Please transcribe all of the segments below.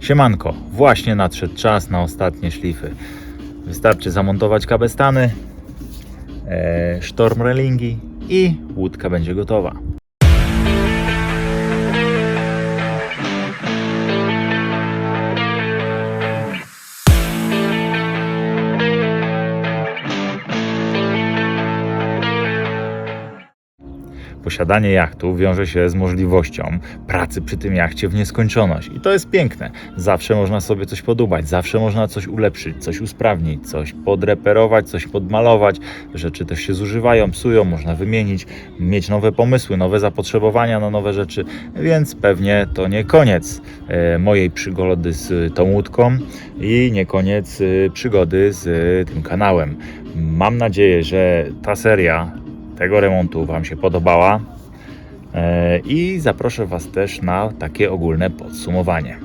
Siemanko, właśnie nadszedł czas na ostatnie szlify. Wystarczy zamontować kabestany, e, sztorm relingi i łódka będzie gotowa. Posiadanie jachtu wiąże się z możliwością pracy przy tym jachcie w nieskończoność. I to jest piękne. Zawsze można sobie coś podubać, zawsze można coś ulepszyć, coś usprawnić, coś podreperować, coś podmalować. Rzeczy też się zużywają, psują, można wymienić, mieć nowe pomysły, nowe zapotrzebowania na nowe rzeczy. Więc pewnie to nie koniec e, mojej przygody z tą łódką i nie koniec e, przygody z tym kanałem. Mam nadzieję, że ta seria tego remontu Wam się podobała E, i zaproszę Was też na takie ogólne podsumowanie.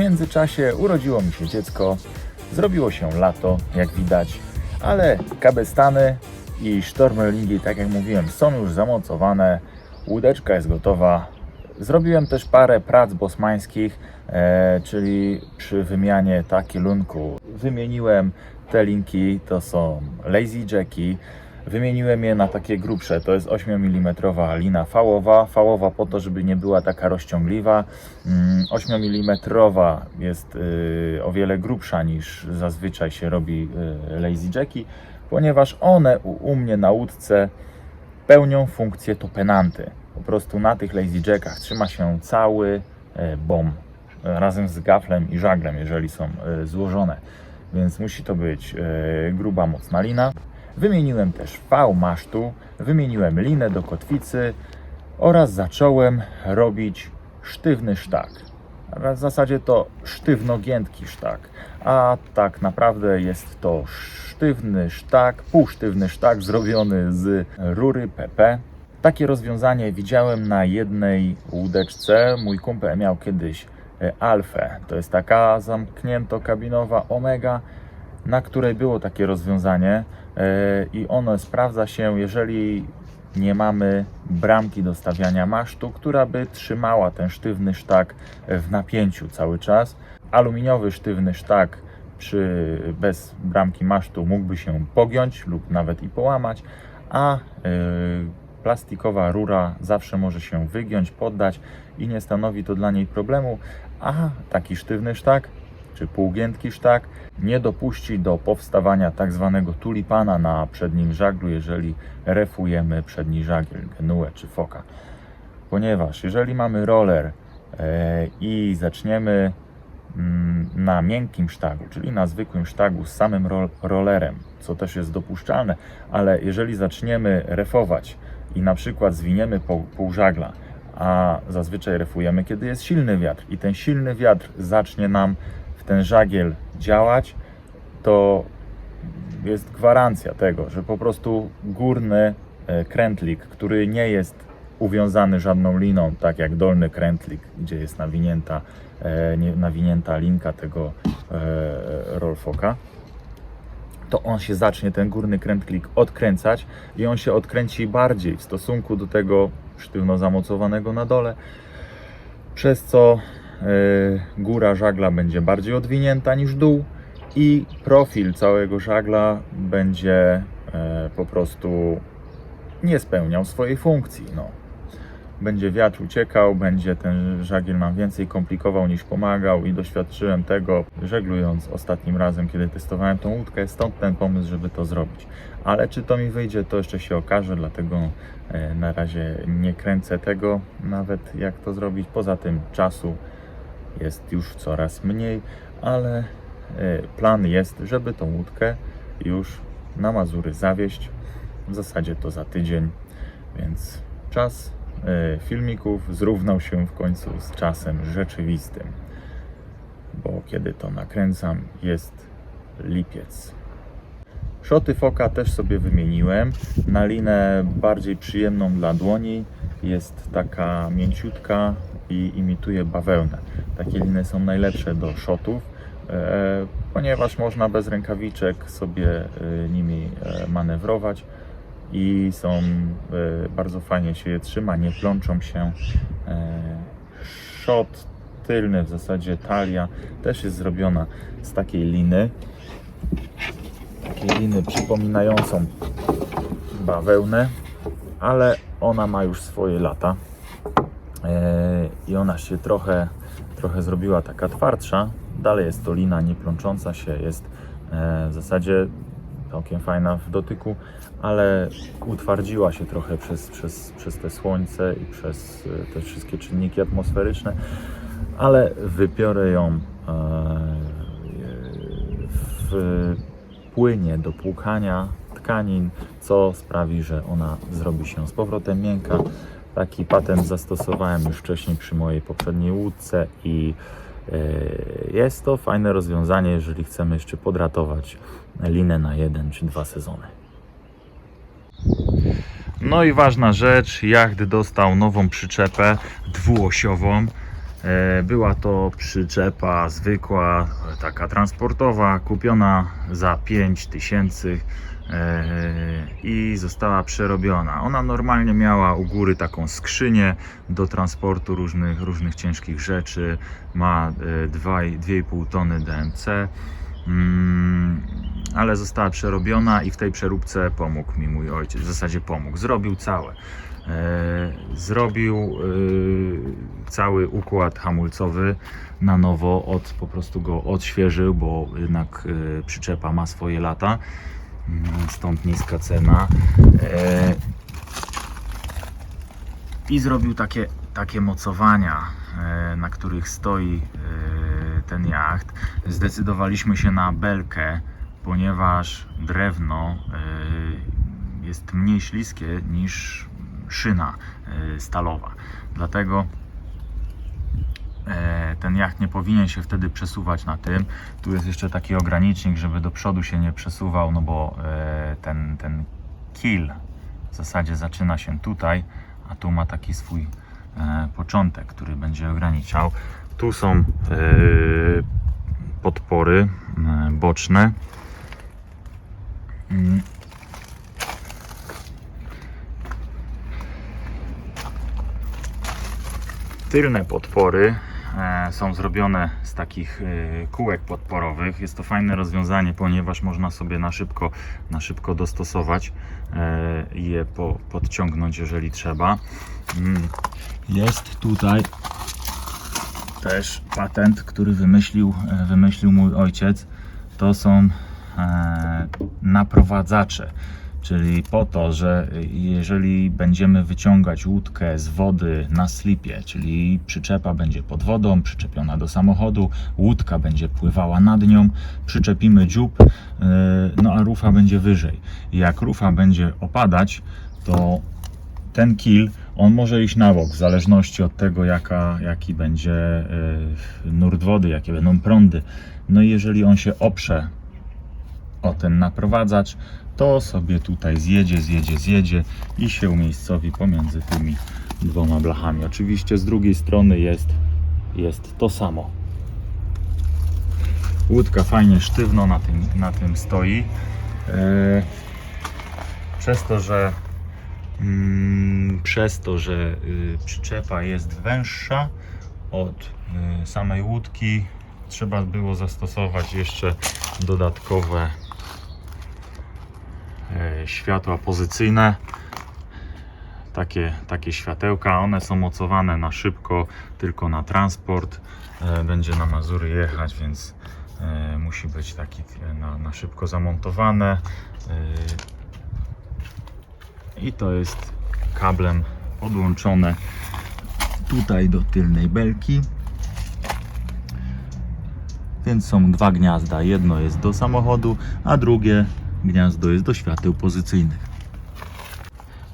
Międzyczasie urodziło mi się dziecko, zrobiło się lato, jak widać, ale kabestany i sztormlingi, tak jak mówiłem, są już zamocowane, łódeczka jest gotowa. Zrobiłem też parę prac bosmańskich, e, czyli przy wymianie takilunku. Wymieniłem te linki, to są lazy jacki, Wymieniłem je na takie grubsze, to jest 8 mm lina fałowa, fałowa po to, żeby nie była taka rozciągliwa. Mm, 8 mm jest y, o wiele grubsza niż zazwyczaj się robi y, lazy jacki, ponieważ one u, mnie na łódce pełnią funkcję topenanty. Po prostu na tych lazy jackach trzyma się cały e, bom e, razem z gaflem i żaglem, jeżeli są złożone. Więc musi to być gruba, mocna lina. Wymieniłem też wał masztu, wymieniłem linę do kotwicy oraz zacząłem robić sztywny sztak. W zasadzie to sztywnogiętki sztak, a tak naprawdę jest to sztywny sztak, półsztywny sztak zrobiony z rury PP. Takie rozwiązanie widziałem na jednej łódeczce. Mój kumpel miał kiedyś e, Alfę. To jest taka zamknięto-kabinowa Omega, na której było takie rozwiązanie i ono sprawdza się, jeżeli nie mamy bramki do stawiania masztu, która by trzymała ten sztywny sztak w napięciu cały czas. Aluminiowy sztywny sztak przy, bez bramki masztu mógłby się pogiąć lub nawet i połamać, a y, plastikowa rura zawsze może się wygiąć, poddać i nie stanowi to dla niej problemu, a taki sztywny sztak czy półgiętki sztak nie dopuści do powstawania tak zwanego tulipana na przednim żaglu, jeżeli refujemy przedni żagiel, genuę czy foka. Ponieważ jeżeli mamy roller e, i zaczniemy mm, na miękkim sztagu, czyli na zwykłym sztagu z samym ro- rollerem, co też jest dopuszczalne, ale jeżeli zaczniemy refować i na przykład zwiniemy pół, żagla, a zazwyczaj refujemy, kiedy jest silny wiatr i ten silny wiatr zacznie nam ten żagiel działać, to jest gwarancja tego, że po prostu górny e, krętlik, który nie jest uwiązany żadną liną, tak jak dolny krętlik, gdzie jest nawinięta, e, nawinięta linka tego e, rollfoka, to on się zacznie, ten górny krętlik odkręcać i on się odkręci bardziej w stosunku do tego sztywno zamocowanego na dole, przez co góra żagla będzie bardziej odwinięta niż dół i profil całego żagla będzie e, po prostu nie spełniał swojej funkcji. No. Będzie wiatr uciekał, będzie ten żagiel nam więcej komplikował niż pomagał i doświadczyłem tego żeglując ostatnim razem, kiedy testowałem tą łódkę, stąd ten pomysł, żeby to zrobić. Ale czy to mi wyjdzie, to jeszcze się okaże, dlatego e, na razie nie kręcę tego nawet jak to zrobić. Poza tym czasu jest już coraz mniej, ale e, plan jest, żeby tą łódkę już na Mazury zawieść. W zasadzie to za tydzień, więc czas e, filmików zrównał się w końcu z czasem rzeczywistym. Bo kiedy to nakręcam, jest lipiec. Szoty foka też sobie wymieniłem na linę bardziej przyjemną dla dłoni. Jest taka mięciutka i imituje bawełnę. Takie liny są najlepsze do szotów, e, ponieważ można bez rękawiczek sobie e, nimi e, manewrować i są bardzo fajnie się je trzyma, nie plączą się. Szot tylny, w zasadzie talia, też jest zrobiona z takiej liny takiej liny przypominającą bawełnę, ale ona ma już swoje lata i ona się trochę, trochę zrobiła taka twardsza. Dalej jest to lina nie plącząca się, jest e, w zasadzie całkiem fajna w dotyku, ale utwardziła się trochę przez, przez, przez te słońce i przez e, te wszystkie czynniki atmosferyczne, ale wypiorę ją e, w płynie do płukania tkanin, co sprawi, że ona zrobi się z powrotem miękka. Taki patent zastosowałem już wcześniej przy mojej poprzedniej łódce i e, jest to fajne rozwiązanie, jeżeli chcemy jeszcze podratować linę na jeden czy dwa sezony. No i ważna rzecz, jacht dostał nową przyczepę dwuosiową. E, Była to przyczepa zwykła, e, taka transportowa, kupiona za 5000 e, i została przerobiona. Ona normalnie miała u góry taką skrzynię do transportu różnych, różnych ciężkich rzeczy. Ma e, dwa i- 2,5 tony DMC. Mm, ale została przerobiona i w tej przeróbce pomógł mi mój ojciec. W zasadzie pomógł. Zrobił całe. E, zrobił e, cały układ hamulcowy na nowo, od, po prostu go odświeżył, bo jednak e, przyczepa ma swoje lata. Mm, Stąd niska cena. I zrobił takie, takie mocowania, na których stoi ten jacht. Zdecydowaliśmy się na belkę, ponieważ drewno jest mniej śliskie niż szyna e, stalowa. Dlatego e, ten jacht nie powinien się wtedy przesuwać na tym. Tu jest jeszcze taki ogranicznik, żeby do przodu się nie przesuwał, no bo e, ten, ten kill w zasadzie zaczyna się tutaj, a tu ma taki swój początek, który będzie ograniczał. Tu są podpory boczne. Tylne podpory e, są zrobione z takich e, kółek podporowych. Jest to fajne rozwiązanie, ponieważ można sobie na szybko, na szybko dostosować e, je po, podciągnąć, jeżeli trzeba. Mm. Jest tutaj też patent, który wymyślił, wymyślił mój ojciec. To są naprowadzacze. Czyli po to, że jeżeli będziemy wyciągać łódkę z wody na slipie, czyli przyczepa będzie pod wodą, przyczepiona do samochodu, łódka będzie pływała nad nią, przyczepimy dziób, yy, no a rufa będzie wyżej. Jak rufa będzie opadać, to ten kil, on może iść na bok, w zależności od tego, jaka, jaki będzie yy, nurt wody, jakie będą prądy. No i jeżeli on się oprze o ten naprowadzacz, to sobie tutaj zjedzie, zjedzie, zjedzie i się umiejscowi pomiędzy tymi dwoma blachami. Oczywiście z drugiej strony jest, jest to samo. Łódka fajnie sztywno na tym, na tym stoi. Eee, przez to, że mm, przez to, że y, przyczepa jest węższa od y, samej łódki, trzeba było zastosować jeszcze dodatkowe e, światła pozycyjne. Takie, takie światełka, one są mocowane na szybko, tylko na transport. E, Będzie na Mazury jechać, więc e, musi być taki e, na, na szybko zamontowane. I to jest kablem podłączone tutaj do tylnej belki. Więc są dwa gniazda. Jedno jest do samochodu, a drugie gniazdo jest do świateł pozycyjnych.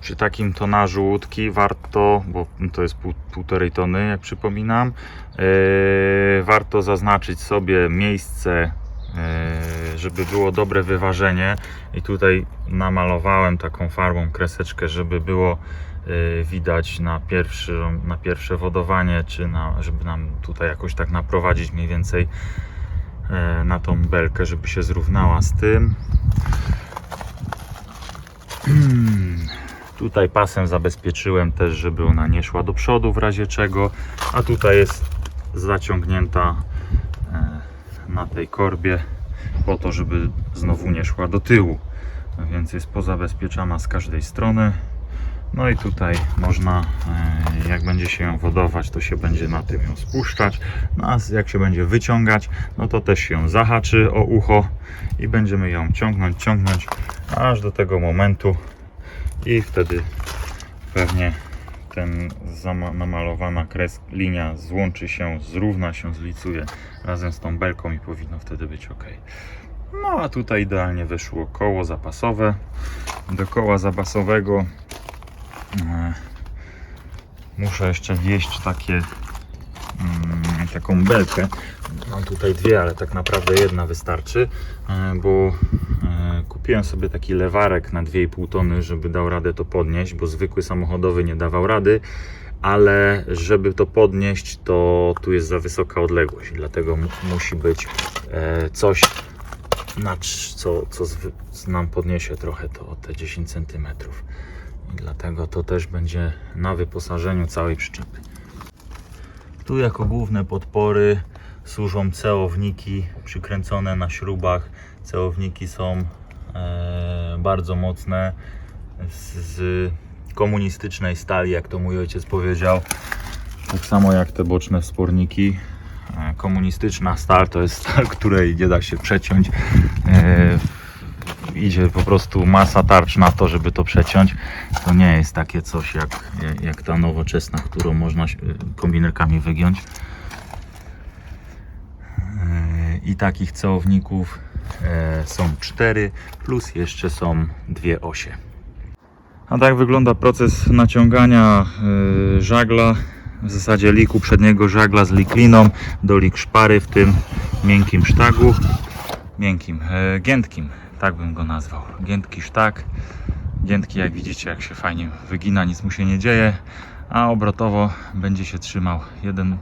Przy takim tonażu łódki warto, bo to jest pół, półtorej tony, jak przypominam, yy, warto zaznaczyć sobie miejsce, yy, żeby było dobre wyważenie. I tutaj namalowałem taką farbą kreseczkę, żeby było yy, widać na, pierwszy, na pierwsze wodowanie, czy na, żeby nam tutaj jakoś tak naprowadzić mniej więcej na tą belkę, żeby się zrównała z tym. Tutaj pasem zabezpieczyłem też, żeby ona nie szła do przodu w razie czego, a tutaj jest zaciągnięta e, na tej korbie po to, żeby znowu nie szła do tyłu. Więc jest pozabezpieczana z każdej strony. No i tutaj można, e, jak będzie się ją wodować, to się będzie na tym ją spuszczać. No a jak się będzie wyciągać, no to też się zahaczy o ucho i będziemy ją ciągnąć, ciągnąć aż do tego momentu i wtedy pewnie ten namalowana kres, linia złączy się, zrówna się, zlicuje razem z tą belką i powinno wtedy być ok. No a tutaj idealnie wyszło koło zapasowe. Do koła zapasowego muszę jeszcze wjeść takie mm, taką belkę. Mam tutaj dwie, ale tak naprawdę jedna wystarczy, e, bo e, kupiłem sobie taki lewarek na 2,5 tony, żeby dał radę to podnieść, bo zwykły samochodowy nie dawał rady, ale żeby to podnieść, to tu jest za wysoka odległość, dlatego mu- musi być e, coś, co, co nam podniesie trochę to o te 10 cm. I dlatego to też będzie na wyposażeniu całej przyczepy. Tu jako główne podpory służą cełowniki przykręcone na śrubach. Cełowniki są e, bardzo mocne z, z komunistycznej stali, jak to mój ojciec powiedział. Tak samo jak te boczne wsporniki. E, komunistyczna stal to jest stal, której nie da się przeciąć. E, idzie po prostu masa tarcz na to, żeby to przeciąć. To nie jest takie coś jak, jak, ta nowoczesna, którą można e, kombinerkami wygiąć. E, I takich cełowników e, są cztery, plus jeszcze są dwie osie. A tak wygląda proces naciągania żagla, w zasadzie liku przedniego żagla z likliną do lik szpary w tym miękkim sztagu. Miękkim, giętkim, tak bym go nazwał. Giętki sztag. Giętki, jak widzicie, jak się fajnie wygina, nic mu się nie dzieje, a obrotowo będzie się trzymał. Jeden,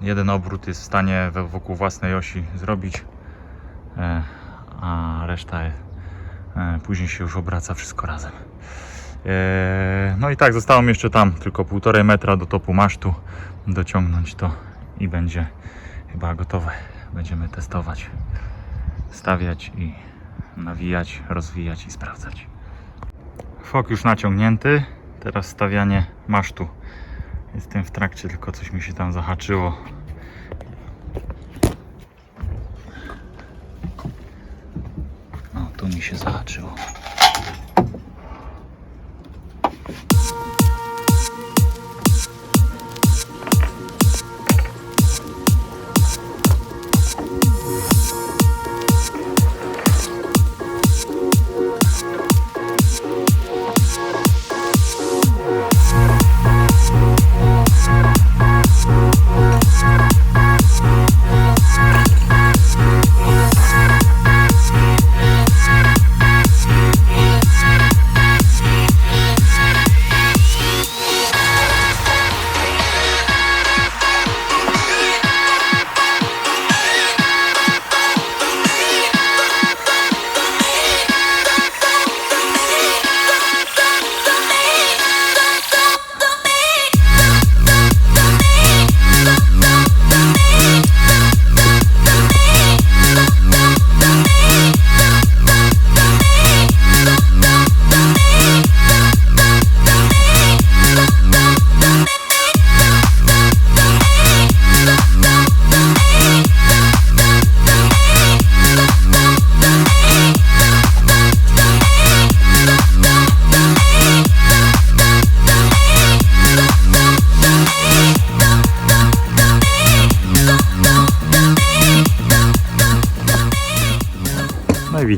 jeden obrót jest w stanie wokół własnej osi zrobić, e, a reszta e, później się już obraca wszystko razem. E, No i tak, zostało mi jeszcze tam tylko półtorej metra do topu masztu dociągnąć to i będzie chyba gotowe. Będziemy testować, stawiać i nawijać, rozwijać i sprawdzać. Fok już naciągnięty, teraz stawianie masztu. Jestem w trakcie, tylko coś mi się tam zahaczyło. No, tu mi się zahaczyło.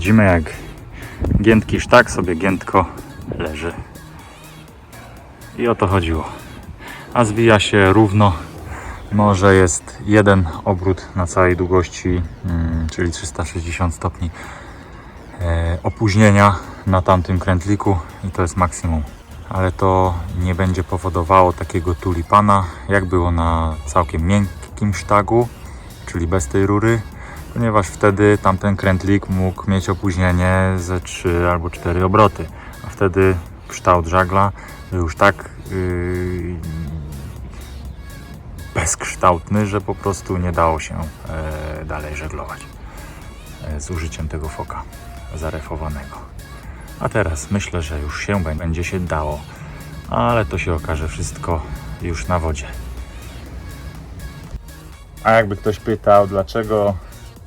Widzimy jak giętki sztak sobie giętko leży. I o to chodziło. A zwija się równo. Może jest jeden obrót na całej długości, mm, czyli 360 stopni e, opóźnienia na tamtym krętliku i to jest maksimum. Ale to nie będzie powodowało takiego tulipana, jak było na całkiem miękkim sztagu, czyli bez tej rury, ponieważ wtedy tamten krętlik mógł mieć opóźnienie ze 3 albo 4 obroty, a wtedy kształt żagla był już tak yy, bezkształtny, że po prostu nie dało się e, dalej żeglować e, z użyciem tego foka zarefowanego. A teraz myślę, że już się bę- będzie się dało, ale to się okaże wszystko już na wodzie. A jakby ktoś pytał, dlaczego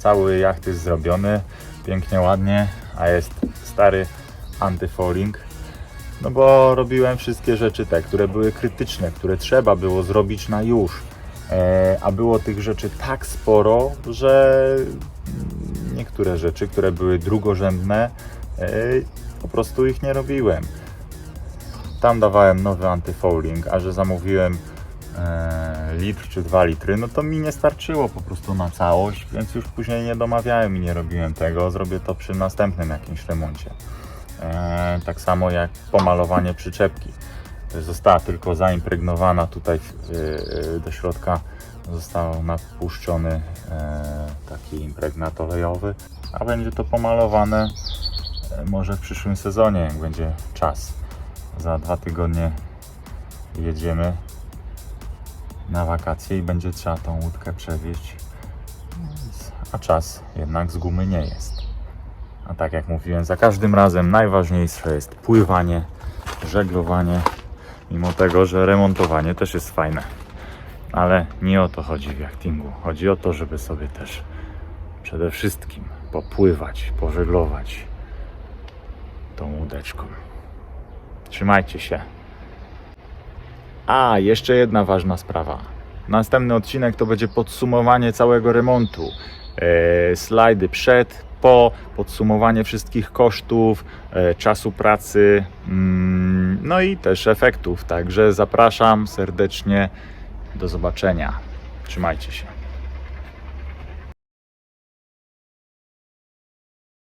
cały jacht jest zrobiony pięknie, ładnie, a jest stary antyfouling, no bo robiłem wszystkie rzeczy te, które były krytyczne, które trzeba było zrobić na już. E, a było tych rzeczy tak sporo, że niektóre rzeczy, które były drugorzędne, e, po prostu ich nie robiłem. Tam dawałem nowy antyfouling, a że zamówiłem litr czy dwa litry, no to mi nie starczyło po prostu na całość, więc już później nie domawiałem i nie robiłem tego. Zrobię to przy następnym jakimś remoncie. E, tak samo jak pomalowanie przyczepki. Została tylko zaimpregnowana tutaj e, do środka został napuszczony e, taki impregnat olejowy, a będzie to pomalowane e, może w przyszłym sezonie, jak będzie czas. Za dwa tygodnie jedziemy na wakacje i będzie trzeba tą łódkę przewieźć. A czas jednak z gumy nie jest. A tak jak mówiłem, za każdym razem najważniejsze jest pływanie, żeglowanie, mimo tego, że remontowanie też jest fajne. Ale nie o to chodzi w jachtingu. Chodzi o to, żeby sobie też przede wszystkim popływać, pożeglować tą łódeczką. Trzymajcie się. A, jeszcze jedna ważna sprawa. Następny odcinek to będzie podsumowanie całego remontu. E, slajdy przed, po, podsumowanie wszystkich kosztów, e, czasu pracy, mm, no i też efektów. Także zapraszam serdecznie. Do zobaczenia. Trzymajcie się.